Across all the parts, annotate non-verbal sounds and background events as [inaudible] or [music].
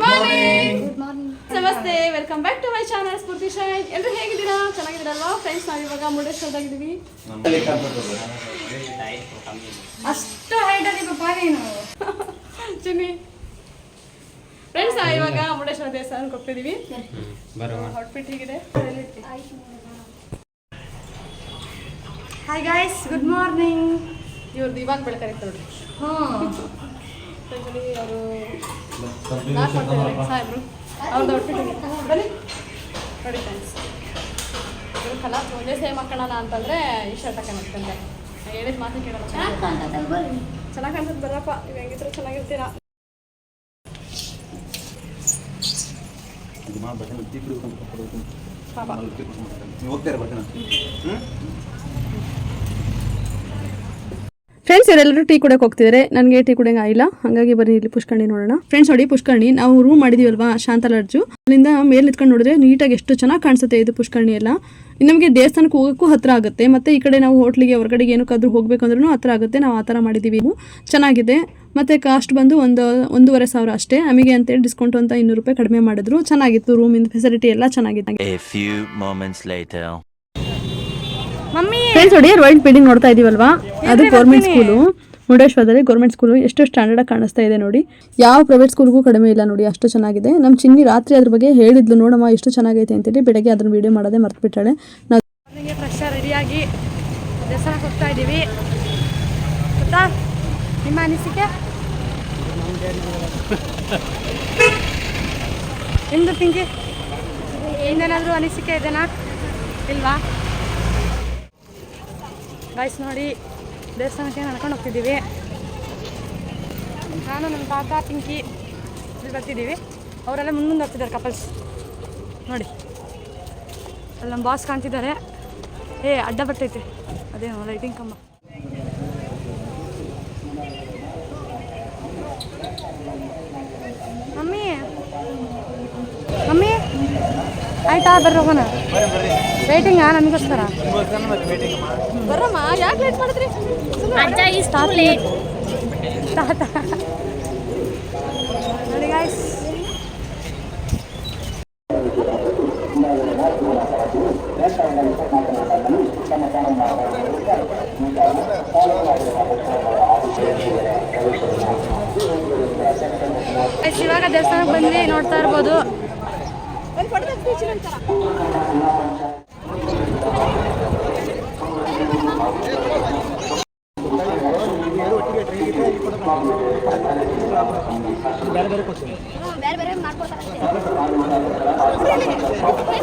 Good morning ನಮಸ್ತೆ welcome back to my channel Spoorthi Shine ಎಲ್ಲರೂ ಹೇಗಿದ್ದೀರಾ? ಚೆನ್ನಾಗಿದ್ದೀರಲ್ವಾ? ಫ್ರೆಂಡ್ಸ್ ನಾವು ಇವಾಗ ಮುರುಡೇಶ್ವರದಾಗಿದ್ದೀವಿ. ಅಷ್ಟು ಹೈಟ್ ಅಲ್ಲಿ ಪಾಪ ನೀನು ಚಿನ್ನಿ. ಫ್ರೆಂಡ್ಸ್ ನಾವು ಇವಾಗ ಮುರುಡೇಶ್ವರ ದೇವಸ್ಥಾನಕ್ಕೆ ಹೋಗ್ತಿದ್ದೀವಿ. ಔಟ್ಫಿಟ್ ಹೀಗಿದೆ? ಹಾಯ್ ಗಾಯ್ಸ್ ಗುಡ್ ಮಾರ್ನಿಂಗ್ ಇವ್ರದ್ದು ಇವಾಗ ಬೆಳಕರಿ ನೋಡ್ರಿ ಹಾಂ. ಫ್ರೆಂಡ್ಸಲ್ಲಿ ಅವರು ನಾಲ್ಕು ಮಾಡ್ತಿದ್ದಾರೆ ಸಾಹೇಬ್ರು. ಅವ್ರದ್ದು ಔಟ್ಫಿಟ್ ಹೀಗಿದೆ ಬನ್ನಿ. ನೋಡಿ ಫ್ರೆಂಡ್ಸ್ ಇವ್ರು ಕಲಾ ಒಂದೇ ಸೇಮ್ ಹಾಕೋಣ ಅಂತಂದರೆ ಈ ಶರ್ಟ್ ಹೇಳಿದ ಮಾತು ಕೇಳಲ್ಲ. ಚೆನ್ನಾಗಿ ಕಾಣ್ತದೆ ಬರಪ್ಪ. ನೀವು ಹೆಂಗಿದ್ರು ಚೆನ್ನಾಗಿರ್ತೀರಾ? ಪಾಪ. ನೀವು ಫ್ರೆಂಡ್ಸ್ ಇವರೆಲ್ಲರೂ ಟೀ ಕುಡಕ್ಕೆ ಹೋಗ್ತಿದ್ದಾರೆ ನನಗೆ ಟೀ ಕುಡಿಯಂಗ ಆಗಿಲ್ಲ. ಹಾಗಾಗಿ ಬರೀ ಇಲ್ಲಿ ಪುಷ್ಕರ್ಣಿ ನೋಡೋಣ. ಫ್ರೆಂಡ್ಸ್ ನೋಡಿ ಪುಷ್ಕರ್ಣಿ. ನಾವು ರೂಮ್ ಮಾಡಿದೀವಲ್ವಾ ಶಾಂತ ಲಾಡ್ಜು ಅಲ್ಲಿಂದ ಮೇಲೆ ನಿಂತ್ಕೊಂಡು ನೋಡಿದ್ರೆ ನೀಟಾಗಿ ಎಷ್ಟು ಚೆನ್ನಾಗಿ ಕಾಣಿಸುತ್ತೆ ಇದು ಪುಷ್ಕರ್ಣಿ ಎಲ್ಲ. ನಮಗೆ ದೇವಸ್ಥಾನಕ್ಕೆ ಹೋಗೋಕ್ಕೂ ಹತ್ರ ಆಗುತ್ತೆ. ಮತ್ತೆ ಈ ಕಡೆ ನಾವು ಹೋಟ್ಲಿಗೆ ಹೊರಗಡೆಗೆ ಏನಕ್ಕಾದ್ರೂ ಹೋಗಬೇಕು ಅಂದ್ರೂ ಹತ್ರ ಆಗುತ್ತೆ. ನಾವು ಆ ಥರ ಮಾಡಿದ್ದೀವಿ ಚೆನ್ನಾಗಿದೆ. ಮತ್ತೆ ಕಾಸ್ಟ್ ಬಂದು ಒಂದು, ಒಂದೂವರೆ ಸಾವಿರ ಅಷ್ಟೇ. ನಮಗೆ ಅಂತೇಳಿ ಡಿಸ್ಕೌಂಟ್ ಅಂತ ಇನ್ನೂರು ರೂಪಾಯಿ ಕಡಿಮೆ ಮಾಡಿದ್ರು. ಚೆನ್ನಾಗಿತ್ತು ರೂಮಿಂದ ಫೆಸಿಲಿಟಿ ಎಲ್ಲ ಚೆನ್ನಾಗಿದೆ A few moments later. Mummy friends ನೋಡಿ ವರ್ಲ್ಡ್ ಬಿಲ್ಡಿಂಗ್ ನೋಡ್ತಾ ಇದೀವಲ್ವಾ? ಅದು ಗೌರ್ಮೆಂಟ್ ಸ್ಕೂಲು ಮುರುಡೇಶ್ವರದಲ್ಲಿ ಗೌರ್ಮೆಂಟ್ ಸ್ಕೂಲು ಎಷ್ಟು ಸ್ಟ್ಯಾಂಡರ್ಡ್ ಆಗಿ ಕಾಣಿಸ್ತಾ ಇದೆ ನೋಡಿ. ಯಾವ ಪ್ರೈವೇಟ್ ಸ್ಕೂಲ್ಗೂ ಕಡಿಮೆ ಇಲ್ಲ ನೋಡಿ ಅಷ್ಟು ಚೆನ್ನಾಗಿದೆ. ನಮ್ಮ ಚಿನ್ನಿ ರಾತ್ರಿ ಅದ್ರ ಬಗ್ಗೆ ಹೇಳಿದ್ಲು ನೋಡಮ್ಮ ಎಷ್ಟು ಚೆನ್ನಾಗೈತೆ ಅಂತೇಳಿ ಬೆಳಗ್ಗೆ ಅದನ್ನ ವಿಡಿಯೋ ಮಾಡೋದೇ ಮರ್ತು ಬಿಟ್ಟಾಳೆ ನಾವು ಫ್ರೆಶ್ ರೆಡಿಯಾಗಿ ಹೋಗ್ತಾ ಇದ್ದೀವಿ ಗೊತ್ತಾ? ನಿಮ್ಮ ಅನಿಸಿಕೆ? ನಿಮ್ದು ಪಿಂಕಿ ಅನಿಸಿಕೆ ಇದೆನಾ? ಇಲ್ವಾ? ಗಾಯ್ಸ್ ನೋಡಿ, ದೇವಸ್ಥಾನಕ್ಕೆ ನಡ್ಕೊಂಡು ಹೋಗ್ತಿದ್ದೀವಿ. ನಾನು ನನ್ನ ತಾತ, ಪಿಂಕಿ ಇಲ್ಲಿ ಬರ್ತಿದ್ದೀವಿ. ಅವರೆಲ್ಲ ಮುಂದೆ ಮುಂದೆ ಹೋಗ್ತಿದ್ದಾರೆ ಕಪಲ್ಸ್ ನೋಡಿ, ಅಲ್ಲಿ ನಮ್ಮ ಬಾಸ್ ಕಾಣ್ತಿದ್ದಾರೆ. ಏ, ಅಡ್ಡ ಬರ್ತೈತೆ. ಅದೇನು ಲೈಟಿಂಗ್ ಕಂಬ. ಮಮ್ಮಿ ಮಮ್ಮಿ ಆಯ್ತಾ ಬರ್ರಿ ಹೋಗೋಣ. ವೇಟಿಂಗಾ ನಮಗೋಸ್ಕರ? ಬರ್ರಮ್ಮ ಯಾಕೆ ಲೇಟ್ ಮಾಡಿದ್ರಿ? ತಾತ. ನೋಡಿ ಗಾಯ್ಸ್ ಇವಾಗ ದೇವಸ್ಥಾನಕ್ಕೆ ಬಂದ್ವಿ ನೋಡ್ತಾ ಇರ್ಬೋದು.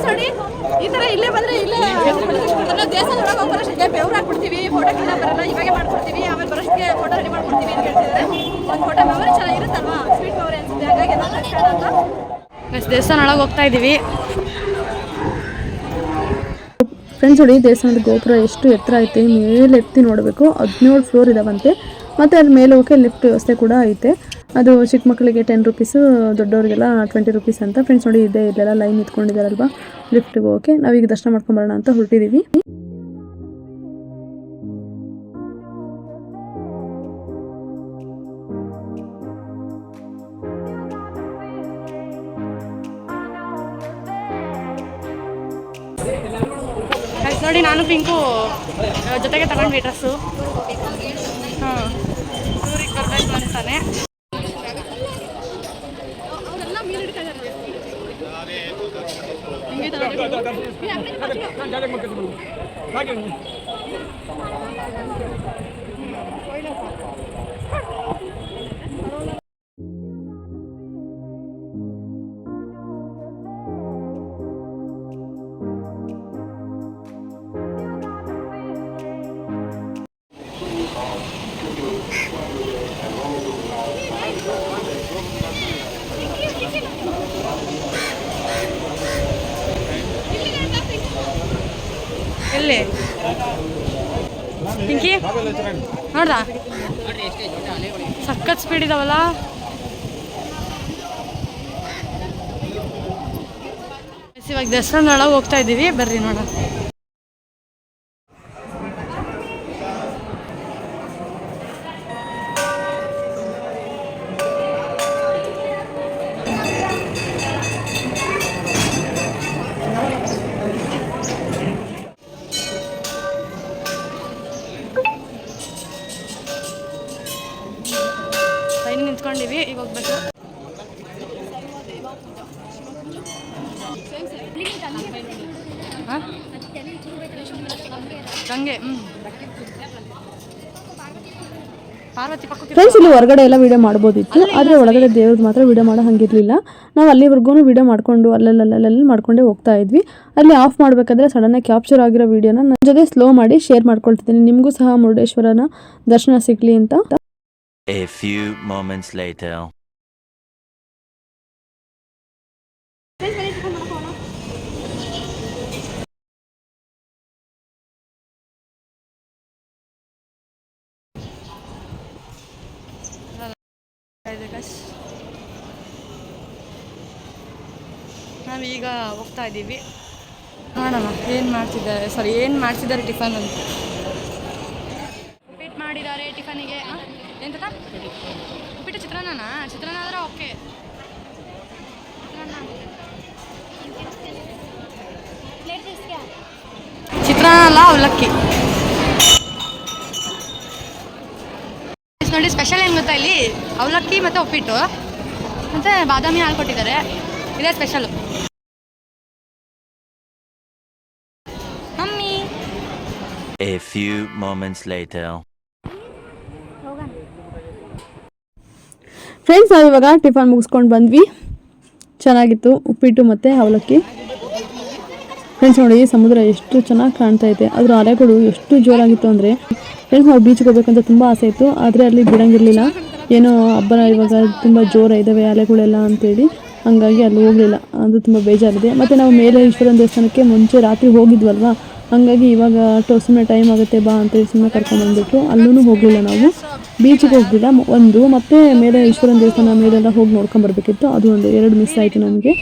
ನೋಡಿ ಈ ಥರ ಇಲ್ಲೇ ಬಂದ್ರೆ ಇಲ್ಲೇ ದೇವಸ್ಥಾನ ಒಳಗೆ ಹೋಗೋಷ್ಟಕ್ಕೆ ಬೆವ್ರು ಹಾಕ್ಬಿಡ್ತೀವಿ ಫೋಟೋ ಕ್ಲೀನ್ ಬರಲ್ಲ ಇವಾಗೆ ಮಾಡ್ಕೊಡ್ತೀವಿ ಆಮೇಲೆ ಬರೋಷ್ಟಕ್ಕೆ ಫೋಟೋ ರೆಡಿ ಮಾಡ್ಕೊಡ್ತೀವಿ ಅಂತ ಹೇಳ್ತಿದ್ದಾರೆ ಒಂದು ಫೋಟೋ ಮೆಮೊರಿ ಚೆನ್ನಾಗಿರುತ್ತಲ್ವಾ ಸ್ವೀಟ್ ಮೆಮೊರಿ ಅನ್ಸುತ್ತೆ ಹಾಗಾಗಿ ಕಳ್ಸೋಣ ಅಂತ ದೇವಸ್ಥಾನ ಒಳಗೆ ಹೋಗ್ತಾ ಇದ್ದೀವಿ ಫ್ರೆಂಡ್ಸ್ ನೋಡಿ, ದೇವಸ್ಥಾನದ ಗೋಪುರ ಎಷ್ಟು ಎತ್ತರ ಐತೆ, ಮೇಲೆ ಎತ್ತಿ ನೋಡಬೇಕು. ಹದಿನೇಳು ಫ್ಲೋರ್ ಇದಾವಂತೆ. ಮತ್ತು ಅದ್ರ ಮೇಲೆ ಹೋಗಕ್ಕೆ ಲಿಫ್ಟ್ ವ್ಯವಸ್ಥೆ ಕೂಡ ಐತೆ. ಅದು ಚಿಕ್ಕ ಮಕ್ಕಳಿಗೆ ಟೆನ್ ರುಪೀಸು ದೊಡ್ಡವರಿಗೆಲ್ಲ ಟ್ವೆಂಟಿ ರುಪೀಸ್ ಅಂತ. ಫ್ರೆಂಡ್ಸ್ ನೋಡಿ, ಇದೆ, ಇಲ್ಲೆಲ್ಲ ಲೈನ್ ನಿಂತ್ಕೊಂಡಿದ್ದಾರಲ್ವಾ? ಲಿಫ್ಟಿಗೆ ಹೋಗೋಕೆ ನಾವೀಗ ದರ್ಶನ ಮಾಡ್ಕೊಂಬರೋಣ ಅಂತ ಹೊರಟಿದ್ದೀವಿ ನೋಡಿ ನಾನು ಪಿಂಕು ಜೊತೆಗೆ ತಗೊಂಡ್ವಿ ಡ್ರೆಸ್ಸು. ಹಾಂ. ಊರಿಗೆ ಬರಬೇಕು ಅಂತಾನೆ. ಎಲ್ಲಿ? ಪಿಂಕಿ? ನೋಡ್ದಾ? ಸಖತ್ ಸ್ಪೀಡ್ ಇದಾವಲ್ಲ? ಇವಾಗ ದಸರಾ ನೋಡ ಹೋಗ್ತಾ ಇದ್ದೀವಿ. ಬರ್ರಿ ನೋಡೋಣ. ಗಂಗೆ ಹ್ಞೂ ಫ್ರೆಂಡ್ಸ್ ಇಲ್ಲಿ ಹೊರಗಡೆ ಎಲ್ಲ ವೀಡಿಯೋ ಮಾಡ್ಬೋದಿತ್ತು. ಆದರೆ ಒಳಗಡೆ ದೇವ್ರದ್ದು ಮಾತ್ರ ವಿಡಿಯೋ ಮಾಡೋ ಹಂಗಿರಲಿಲ್ಲ. ನಾವು ಅಲ್ಲಿವರೆಗೂ ವಿಡಿಯೋ ಮಾಡ್ಕೊಂಡು ಅಲ್ಲಲ್ಲಲ್ಲೆಲ್ಲ ಮಾಡ್ಕೊಂಡೇ ಹೋಗ್ತಾ ಇದ್ವಿ. ಅಲ್ಲಿ ಆಫ್ ಮಾಡಬೇಕಾದ್ರೆ ಸಡನ್ನಾಗಿ ಕ್ಯಾಪ್ಚರ್ ಆಗಿರೋ ವಿಡಿಯೋನ ನನ್ನ ಜೊತೆ ಸ್ಲೋ ಮಾಡಿ ಶೇರ್ ಮಾಡ್ಕೊಳ್ತಿದ್ದೀನಿ. ನಿಮಗೂ ಸಹ ಮುರುಡೇಶ್ವರನ ದರ್ಶನ ಸಿಗಲಿ ಅಂತ. ಇದ್ದೀವಿ. ನೋಡೋಣ ಏನು ಮಾಡ್ತಿದ್ದಾರೆ? ಸಾರಿ ಏನು ಮಾಡ್ತಿದ್ದಾರೆ ಟಿಫನ್ ಅಂತ? ಉಪ್ಪಿಟ್ಟು ಮಾಡಿದ್ದಾರೆ ಟಿಫನಿಗೆ ಎಂತ ಉಪ್ಪಿಟ್ಟು ಚಿತ್ರಾನ್ನನಾ? ಚಿತ್ರಾನ್ನ. ಆದರೆ ಓಕೆ ಚಿತ್ರಾನ್ನ ಅಲ್ಲ ಅವಲಕ್ಕಿ. ನೋಡಿ ಸ್ಪೆಷಲ್ ಏನು ಗೊತ್ತಾ ಇಲ್ಲಿ? ಅವಲಕ್ಕಿ ಮತ್ತು ಉಪ್ಪಿಟ್ಟು. ಮತ್ತು ಬಾದಾಮಿ ಹಾಲು ಕೊಟ್ಟಿದ್ದಾರೆ. ಇದೇ special mummy A few moments later. Friends ನಾವು ಇವಾಗ ಟಿಫನ್ ಮುಗಿಸ್ಕೊಂಡು ಬಂದ್ವಿ. ಚೆನ್ನಾಗಿತ್ತು, ಉಪ್ಪಿಟ್ಟು ಮತ್ತು ಅವಲಕ್ಕಿ. ಫ್ರೆಂಡ್ಸ್ ನೋಡಿ, ಸಮುದ್ರ ಎಷ್ಟು ಚೆನ್ನಾಗಿ ಕಾಣ್ತಾ ಇದೆ. ಅದ್ರ ಅಲೆಗಳು ಎಷ್ಟು ಜೋರಾಗಿತ್ತು ಅಂದರೆ ಫ್ರೆಂಡ್ಸ್ ನಾವು ಬೀಚ್ಗೆ ಹೋಗ್ಬೇಕಂತ ತುಂಬ ಆಸೆ ಇತ್ತು, ಆದರೆ ಅಲ್ಲಿ ಬಿಡಂಗಿರಲಿಲ್ಲ. ಏನೋ ಹಬ್ಬನ ಇವಾಗ ತುಂಬ ಜೋರ ಇದ್ದಾವೆ ಅಲೆಗಳೆಲ್ಲ ಅಂತೇಳಿ, ಹಂಗಾಗಿ ಅಲ್ಲಿ ಹೋಗಲಿಲ್ಲ. ಅದು ತುಂಬ ಬೇಜಾರಿದೆ. ಮತ್ತು ನಾವು ಮೇಲೆ ಈಶ್ವರನ ದೇವಸ್ಥಾನಕ್ಕೆ ಮುಂಚೆ ರಾತ್ರಿ ಹೋಗಿದ್ವಲ್ವಾ? ಹಂಗಾಗಿ ಇವಾಗ ಟೋ ಸುಮ್ಮನೆ ಟೈಮ್ ಆಗುತ್ತೆ ಬಾ ಅಂತೇಳಿ ಸುಮ್ಮನೆ ಕರ್ಕೊಂಡ್ಬಂದ್ಬಿಟ್ಟು ಅಲ್ಲೂ ಹೋಗಲಿಲ್ಲ ನಾವು. ಬೀಚಿಗೆ ಹೋಗಲಿಲ್ಲ. ಒಂದು ಮತ್ತೆ ಮೇಲೆ ಈಶ್ವರನ ದೇವಸ್ಥಾನ ಮೇಲೆಲ್ಲ ಹೋಗಿ ನೋಡ್ಕೊಂಬರ್ಬೇಕಿತ್ತು ಅದು ಒಂದು ಎರಡು ಮಿಸ್ ಆಯಿತು ನಮಗೆ.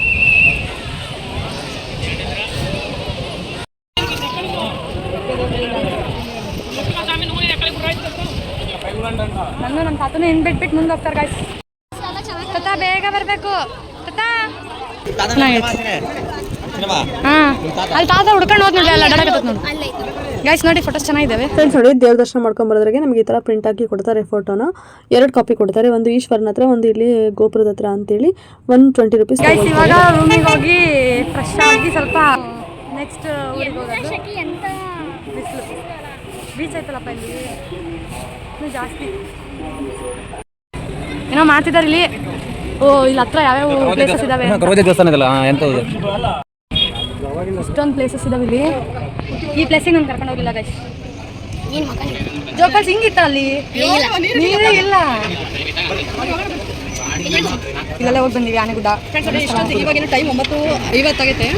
ನನ್ನ ನಮ್ಮ ತಾತನ ಹಿಂಗೆ ಬಿಟ್ಬಿಟ್ಟು ಮುಂದೆ ಹೋಗ್ತಾರೆ ಗಾಯ್ಸ್ ತಾತ ಬೇಗ ಬರಬೇಕು. ತಾತ. ಅಲ್ಲಿ ತಾತ ಹುಡ್ಕೊಂಡು ಹೋದ್ ನೋಡಿ ಅಲ್ಲಿ ಅಡ್ಡಾಡಕತ್ತ ನೋಡಿ ಗೈಸ್ ನೋಡಿ ಫೋಟೋಸ್ ಚೆನ್ನಾಗಿದ್ದಾವೆ. ಫ್ರೆಂಡ್ಸ್ ನೋಡಿ ದೇವ್ರ ದರ್ಶನ ಮಾಡ್ಕೊಂಬರೋದ್ರಾಗೆ ನಮಗೆ ಈ ಥರ ಪ್ರಿಂಟ್ ಹಾಕಿ ಕೊಡ್ತಾರೆ ಫೋಟೋನ ಎರಡು ಕಾಪಿ ಕೊಡ್ತಾರೆ ಒಂದು ಈಶ್ವರನ ಹತ್ರ ಒಂದು ಇಲ್ಲಿ ಗೋಪುರದ ಹತ್ರ ಅಂತೇಳಿ. ಒನ್ ಟ್ವೆಂಟಿ ರುಪೀಸ್ ಗೈಸ್ ಇವಾಗ ರೂಮಿಗೆ ಹೋಗಿ ಫ್ರೆಶ್ ಆಗಿ ಸ್ವಲ್ಪ ನೆಕ್ಸ್ಟ್ ಊರಿಗೆ ಹೋಗೋದು. ಬಿಸಿಲು ಬೀಚ್ ಐತಲ್ಲಪ್ಪ ಇಲ್ಲಿ? ಜಾಸ್ತಿ. ಏನೋ ಮಾಡ್ತಿದ್ದಾರೆ ಇಲ್ಲಿ? ಓ ಇಲ್ಲಿ ಹತ್ರ ಯಾವ್ಯಾವ ಪ್ಲೇಸಸ್ ಇದಾವೆ? ದೇವಸ್ಥಾನ ಇದಲ್ಲ ಎಂಥದ್ದು? ಇಷ್ಟೊಂದು ಪ್ಲೇಸಸ್ ಇದಾವೆ ಇಲ್ಲಿ? ಈ ಪ್ಲೇಸಿಗೆ ನಾನು ಕರ್ಕೊಂಡು ಹೋಗಿಲ್ಲ ಗೈಸ್ ಜೋಕಲ್ಸ್ ಹಿಂಗಿತ್ತ ಅಲ್ಲಿ? ನೀರೇ ಇಲ್ಲ. ಇಲ್ಲೆಲ್ಲ ಹೋಗಿ ಬಂದಿವಿ ಆನೆಗುಡ್ಡ ಇವಾಗಿನ ಟೈಮ್ ಒಂಬತ್ತು ಐವತ್ತಾಗೈತೆ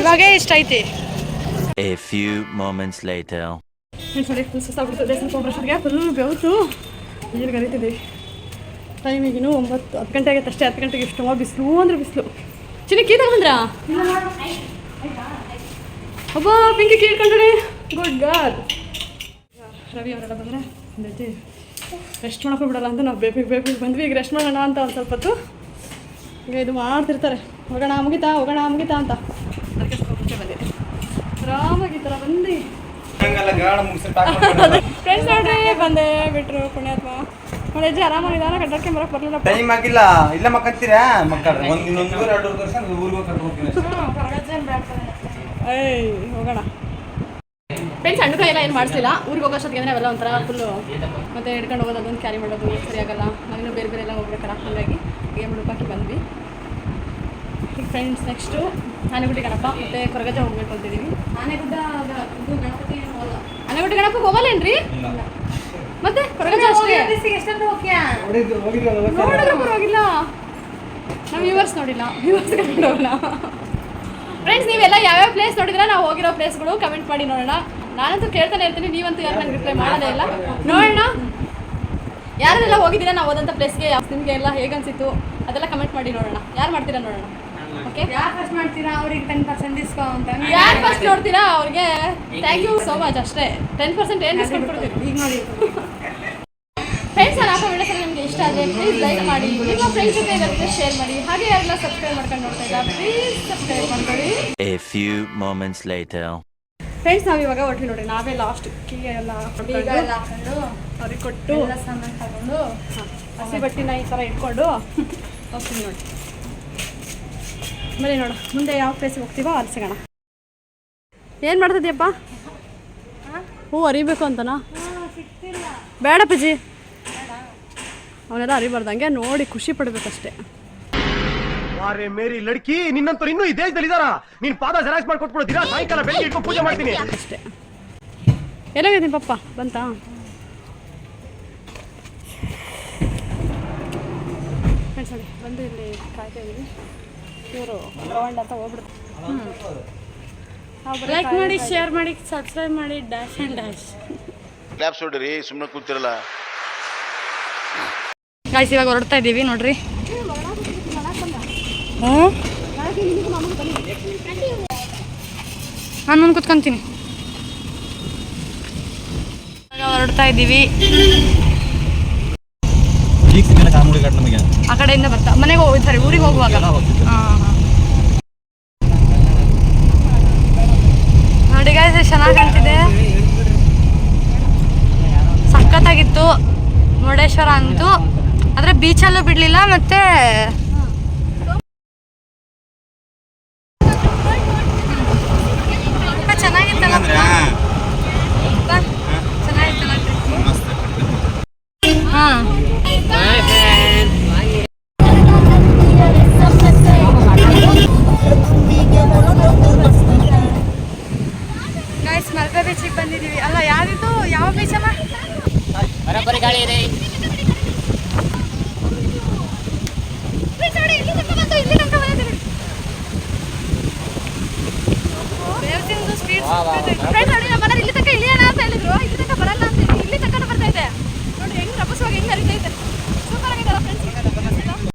ಇವಾಗೇ ಇಷ್ಟ ಐತಿ A few moments later. Friends ನೋಡಿ ಫುಲ್ ಸುಸ್ತಾಗ್ಬಿಡ್ತದೆ ಸ್ವಲ್ಪ ಒಬ್ಬರಷ್ಟೊತ್ತಿಗೆ ಫುಲ್ ಬೆವತು. ನೀರು ಟೈಮ್ ಒಂಬತ್ತು ಹತ್ತು ಗಂಟೆ ಆಗೈತೆ ಅಷ್ಟೇ. ಹತ್ತು ಗಂಟೆಗೆ ಇಷ್ಟು ಬಿಸಿಲು ಅಂದ್ರೆ ಬಿಸಿಲು. ಚಿನ್ನ ಕೀ ತಗೊಂಡ್ರಾ ಒಬ್ಬ Pinky key good god Ravi ಅವರೆಲ್ಲ ಬಂದರೆ ಒಂದೈತಿ ರೆಸ್ಟ್ ಮಾಡೋಕೆ ಬಿಡಲ್ಲ ಅಂತ ನಾವು ಬೇಬಿಗೆ ಬೇಬಿಗೆ ಬಂದ್ವಿ. ಈಗ ರೆಸ್ಟ್ ಮಾಡೋಣ ಅಂತ ಒಂದು ಸ್ವಲ್ಪ ಹೊತ್ತು. ಈಗ ಇದು ಮಾಡ್ತಿರ್ತಾರೆ. ಹೋಗೋಣ ಮುಗಿತಾ ಹೋಗೋಣ ಮುಗಿತಾ ಅಂತ. ಅದಕ್ಕೆ ಸ್ವಲ್ಪ ಮುಂಚೆ ಬಂದಿದೆ ಆರಾಮಾಗಿ ಈ ಥರ ಬಂದು. ಫ್ರೆಂಡ್ಸ್ [laughs] ನೋಡ್ರಿ ಬಂದೆ ಬಿಟ್ರು ಪುಣ್ಯಾತ್ಮ. ನೋಡಿ ಅಜ್ಜಿ ಬರ್ಲಿಲ್ಲ ಟೈಮ್ ಆಗಿಲ್ಲ. ಇಲ್ಲ ಮಕ್ಕತ್ತೀರಾ ಮಕ್ಕಳ ಒಂದ್ ಇನ್ನೊಂದು ಎರಡು ವರ್ಷ ಊರಿಗೆ ಕರ್ಕೊಂಡು ಹೋಗ್ತೀನಿ ಏಯ್ ಹೋಗೋಣ. ಫ್ರೆಂಡ್ಸ್ ಹಣ್ಣು ಎಲ್ಲ ಏನು ಮಾಡಿಸಿಲ್ಲ. ಊರಿಗೆ ಹೋಗೋಷ್ಟೊತ್ತಿಗೆ ಅಂದರೆ ಅವೆಲ್ಲ ಒಂಥರ ಫುಲ್ಲು ಮತ್ತೆ ಹಿಡ್ಕೊಂಡು ಹೋಗೋದು ಅದೊಂದು ಕ್ಯಾರಿ ಮಾಡೋದು ಸರಿಯಾಗಲ್ಲ ನಾವಿನ್ನೂ ಬೇರೆ ಬೇರೆ ಎಲ್ಲ ಹೋಗ್ಬೇಕಲ್ಲ. ಹಾಗಾಗಿ ಗೇಮ್ ಹುಡುಕಾಕಿ ಬಂದ್ವಿ. ಈಗ ಫ್ರೆಂಡ್ಸ್ ನೆಕ್ಸ್ಟು ಆನೆಗುಡ್ಡಿ ಗಣಪ ಮತ್ತು ಕೊರಗಜ ಹೋಗ್ಬೇಕು ಅಂತಿದ್ದೀವಿ ಆನೆಗುಡ್ಡ ಇದು ಗಣಪತಿ ಆನೆಗುಡ್ಡಿ ಗಣಪಕ್ಕೆ ಹೋಗಲ್ಲೇನ್ರಿ? ಮತ್ತೆ ಕೊರಗಜ ಅಷ್ಟೇ. ನೋಡಿದ್ರು ಪರವಾಗಿಲ್ಲ. ನಾವು ವ್ಯೂವರ್ಸ್ ನೋಡಿಲ್ಲ. ವ್ಯೂವರ್ಸ್ ಕರ್ಕೊಂಡು ಹೋಗಲ್ಲ ಫ್ರೆಂಡ್ಸ್ ನೀವೆಲ್ಲ ಯಾವ್ಯಾವ ಪ್ಲೇಸ್ ನೋಡಿದ್ರೆ ನಾವು ಹೋಗಿರೋ ಪ್ಲೇಸ್ಗಳು ಕಮೆಂಟ್ ಮಾಡಿ ನೋಡೋಣ. ನಾನಂತೂ ಕೇಳ್ತಾನೆ ಇರ್ತೀನಿ ನೀವಂತೂ ಯಾರು ನನಗೆ ರಿಪ್ಲೈ ಮಾಡೋದೇ ಇಲ್ಲ. ನೋಡೋಣ. ಯಾರೆಲ್ಲ ಹೋಗಿದ್ದೀರಾ? ನಾವು ಹೋದಂಥ ಪ್ಲೇಸ್ಗೆ ನಿಮಗೆ ಎಲ್ಲ ಹೇಗನ್ಸಿತ್ತು ಅದೆಲ್ಲ ಕಮೆಂಟ್ ಮಾಡಿ ನೋಡೋಣ. ಯಾರು ಮಾಡ್ತೀರಾ ನೋಡೋಣ? ಓಕೆ? ಯಾರು ಫಸ್ಟ್ ಮಾಡ್ತೀರಾ? ಅವ್ರಿಗೆ ಟೆನ್ ಪರ್ಸೆಂಟ್ ಡಿಸ್ಕೌಂಟ್ ಯಾರು ಫಸ್ಟ್ ನೋಡ್ತೀರಾ? ಅವ್ರಿಗೆ ಥ್ಯಾಂಕ್ ಯು ಸೋ ಮಚ್ ಅಷ್ಟೇ. ಟೆನ್ ಪರ್ಸೆಂಟ್ ಏನು ಡಿಸ್ಕೌಂಟ್ ಕೊಡ್ತೀವಿ ಈಗ ನೋಡಿ ಫ್ರೆಂಡ್ಸ್ ನಾನು ಹಾಕೋ ವಿಡಿಯೋಸ್ ನಿಮಗೆ ಇಷ್ಟ ಆದರೆ ಪ್ಲೀಸ್ ಲೈಕ್ ಮಾಡಿ. ನಿಮ್ಮ ಫ್ರೆಂಡ್ಸ್ ಜೊತೆ ಇರೋದಕ್ಕೆ ಶೇರ್ ಮಾಡಿ. ಹಾಗೆ ಯಾರೆಲ್ಲ ಸಬ್ಸ್ಕ್ರೈಬ್ ಮಾಡ್ಕೊಂಡು ನೋಡ್ತಾ ಇದ್ದಾರೆ ಪ್ಲೀಸ್ ಸಬ್ಸ್ಕ್ರೈಬ್ ಮಾಡ್ಕೊಳ್ಳಿ. A few moments later. Friends ನಾವು ಇವಾಗ ಹೊರಟಿ ನೋಡಿ. ನಾವೇ ಲಾಸ್ಟ್ ಕೀ ಎಲ್ಲ ಈಗ ಎಲ್ಲ ಹಾಕೊಂಡು ಅವ್ರಿಗೆ ಕೊಟ್ಟು ಎಲ್ಲ ಸಾಮಾನು ತಗೊಂಡು ಹಸಿ ಬಟ್ಟಿನ ಈ ಥರ ಇಟ್ಕೊಂಡು [laughs] ಹೋಗ್ತೀನಿ ನೋಡಿ. ಬನ್ನಿ ನೋಡ ಮುಂದೆ ಯಾವ ಪ್ಲೇಸಿಗೆ ಹೋಗ್ತೀವೋ ಅಲ್ಲಿ ಸಿಗೋಣ. ಏನು ಮಾಡ್ತಿದ್ಯಪ್ಪ? ಹೂ ಅರಿಬೇಕು ಅಂತನಾ? ಬೇಡ ಪಜಿ ಅವನೆಲ್ಲ ಅರಿಬಾರ್ದಂಗೆ ನೋಡಿ ಖುಷಿ ಪಡ್ಬೇಕಷ್ಟೇ. ಅರೆ ಮೇರಿ ಲಡ್ಕಿ ನಿನ್ನಂತ ಇನ್ನೂ ಈ ದೇಶದಲ್ಲಿ ಇದಾರ ನಿನ್ ಪಾದ ಜೆರಾಕ್ಸ್ ಮಾಡಿ ಕೊಟ್ಬಿಡೋದಿರಾ ಸಾಯಂಕಾಲ ಬೆಳಿಗ್ಗೆ ಇಟ್ಟು ಪೂಜೆ ಮಾಡ್ತೀನಿ. ಅಷ್ಟೇ. ಎಲ್ಲೋಗಿದ್ದೀನಿ ಪಪ್ಪ ಬಂತಾ? ಫ್ರೆಂಡ್ಸ್ ನೋಡಿ ಬಂದು ಇಲ್ಲಿ ಕಾಯ್ತಾ ಇದ್ದೀವಿ ಇವರು ತಗೊಂಡ ಅಂತ ಲೈಕ್ ಮಾಡಿ ಶೇರ್ ಮಾಡಿ ಸಬ್ಸ್ಕ್ರೈಬ್ ಮಾಡಿ ಡ್ಯಾಶ್ ಆ್ಯಂಡ್ ಡ್ಯಾಶ್ ಕ್ಲಾಪ್ಸ್ ಹೊಡ್ರಿ ಸುಮ್ಮನೆ ಕೂತಿರಲ್ಲ. ಗಾಯ್ಸ್ ಇವಾಗ ಹೊರಡ್ತಾ ಇದ್ದೀವಿ ನೋಡ್ರಿ. ಹ್ಞೂ ನಾನು ಮುಂದೆ ಕುತ್ಕೊಂತೀನಿ. ಇವಾಗ ಹೊರಡ್ತಾ ಇದ್ದೀವಿ ಈಗ ಸಿಗಲ್ಲ ಕಟ್ ನಮಗೆ. ಆ ಕಡೆಯಿಂದ ಬರ್ತಾ ಮನೆಗೆ ಹೋಗಿ ಸಾರಿ ಊರಿಗೆ ಹೋಗುವಾಗ. ಹಾಂ ಹಾಂ. ನೋಡಿ ಗಾಯ್ಸ್ ಚೆನ್ನಾಗಿ ಕಾಣ್ತಿದೆ. ಸಖತ್ತಾಗಿತ್ತು. ಮುರುಡೇಶ್ವರ ಅಂತೂ. ಆದರೆ ಬೀಚಲ್ಲೂ ಬಿಡಲಿಲ್ಲ ಮತ್ತೆ ಗಾಯ್ಸ್ ಮಲ್ಪೆ ಬೀಚಿಗೆ ಬಂದಿದ್ದೀವಿ ಅಲ್ಲ ಯಾರಿದು? ಯಾವ ಬೀಚ್ ಅಮ್ಮ? ಗಾಳಿ ಇದೆ. ಇಲ್ಲಿ ತನಕ ಇಳಿಯೋಣ ಅಂತ ಹೇಳಿದ್ರು. ಇಲ್ಲಿ ತನಕ ಬರಲ್ಲ ಅಂತ ಇಲ್ಲಿ ತನಕ ಬರ್ತೈತೆ ನೋಡಿ ಹೆಂಗ್ ರಭಸವಾಗಿ ಹೆಂಗ್ ಹರಿತೈತೆ ಸೂಪರ್ ಆಗಿದ್ದಾರ ಫ್ರೆಂಡ್ಸ್